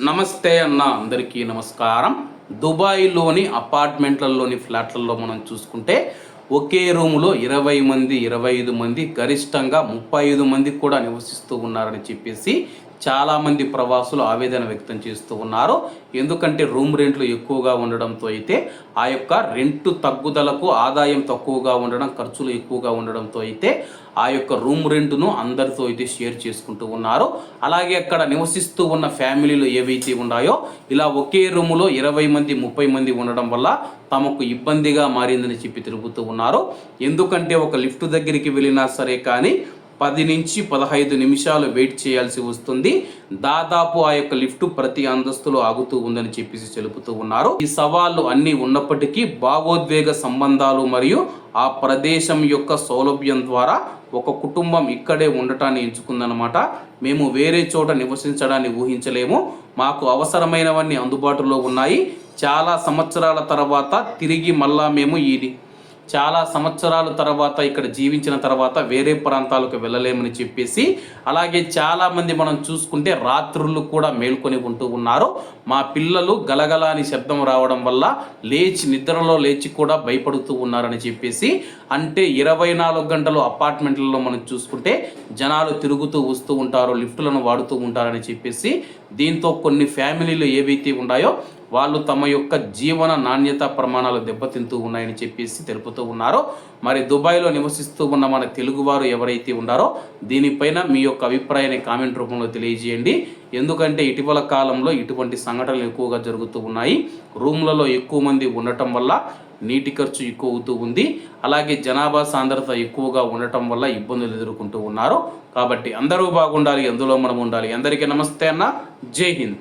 నమస్తే అన్న అందరికీ నమస్కారం. దుబాయ్లోని అపార్ట్మెంట్లలోని ఫ్లాట్లలో మనం చూసుకుంటే ఒకే రూములో ఇరవై మంది ఇరవై ఐదు మంది గరిష్టంగా ముప్పై ఐదు మంది కూడా నివసిస్తూ ఉన్నారని చెప్పేసి చాలామంది ప్రవాసులు ఆవేదన వ్యక్తం చేస్తూ ఉన్నారు. ఎందుకంటే రూమ్ రెంట్లు ఎక్కువగా ఉండడంతో అయితే ఆ యొక్క రెంటు తగ్గుదలకు ఆదాయం తక్కువగా ఉండడం ఖర్చులు ఎక్కువగా ఉండడంతో అయితే ఆ యొక్క రూమ్ రెంట్ను అందరితో అయితే షేర్ చేసుకుంటూ ఉన్నారు. అలాగే అక్కడ నివసిస్తూ ఉన్న ఫ్యామిలీలు ఏవైతే ఉన్నాయో ఇలా ఒకే రూములో ఇరవై మంది ముప్పై మంది ఉండడం వల్ల తమకు ఇబ్బందిగా మారిందని చెప్పి తిరుగుతూ ఉన్నారు. ఎందుకంటే ఒక లిఫ్ట్ దగ్గరికి వెళ్ళినా సరే కానీ పది నుంచి పదహైదు నిమిషాలు వెయిట్ చేయాల్సి వస్తుంది. దాదాపు ఆ యొక్క లిఫ్ట్ ప్రతి అంతస్తులో ఆగుతూ ఉందని చెప్పేసి తెలుపుతూ ఉన్నారు. ఈ సవాళ్ళు అన్ని ఉన్నప్పటికీ భావోద్వేగ సంబంధాలు మరియు ఆ ప్రదేశం యొక్క సౌలభ్యం ద్వారా ఒక కుటుంబం ఇక్కడే ఉండటాన్ని ఎంచుకుందనమాట మేము వేరే చోట నివసించడాన్ని ఊహించలేము. మాకు అవసరమైనవన్నీ అందుబాటులో ఉన్నాయి. చాలా సంవత్సరాల తర్వాత తిరిగి మళ్ళా మేము ఈ చాలా సంవత్సరాల తర్వాత ఇక్కడ జీవించిన తర్వాత వేరే ప్రాంతాలకు వెళ్ళలేమని చెప్పేసి అలాగే చాలామంది మనం చూసుకుంటే రాత్రులు కూడా మేల్కొని ఉంటూ ఉన్నారు. మా పిల్లలు గలగల అని శబ్దం రావడం వల్ల లేచి నిద్రలో లేచి కూడా భయపడుతూ ఉన్నారని చెప్పేసి అంటే ఇరవై నాలుగు గంటలు అపార్ట్మెంట్లలో మనం చూసుకుంటే జనాలు తిరుగుతూ వస్తూ ఉంటారు లిఫ్టులను వాడుతూ ఉంటారని చెప్పేసి దీంతో కొన్ని ఫ్యామిలీలు ఏవైతే ఉన్నాయో వాళ్ళు తమ యొక్క జీవన నాణ్యత ప్రమాణాలు దెబ్బతింటూ ఉన్నాయని చెప్పేసి తెలుపుతూ ఉన్నారు మరి దుబాయ్లో నివసిస్తూ ఉన్న మన తెలుగువారు ఎవరైతే ఉన్నారో దీనిపైన మీ యొక్క అభిప్రాయాన్ని కామెంట్ రూపంలో తెలియజేయండి. ఎందుకంటే ఇటీవల కాలంలో ఇటువంటి సంఘటనలు ఎక్కువగా జరుగుతూ ఉన్నాయి. రూమ్లలో ఎక్కువ మంది ఉండటం వల్ల నీటి ఖర్చు ఎక్కువ అవుతూ ఉంది. అలాగే జనాభా సాంద్రత ఎక్కువగా ఉండటం వల్ల ఇబ్బందులు ఎదుర్కొంటూ ఉన్నారు. కాబట్టి అందరూ బాగుండాలి అందులో మనం ఉండాలి. అందరికీ నమస్తే అన్న. జై హింద్.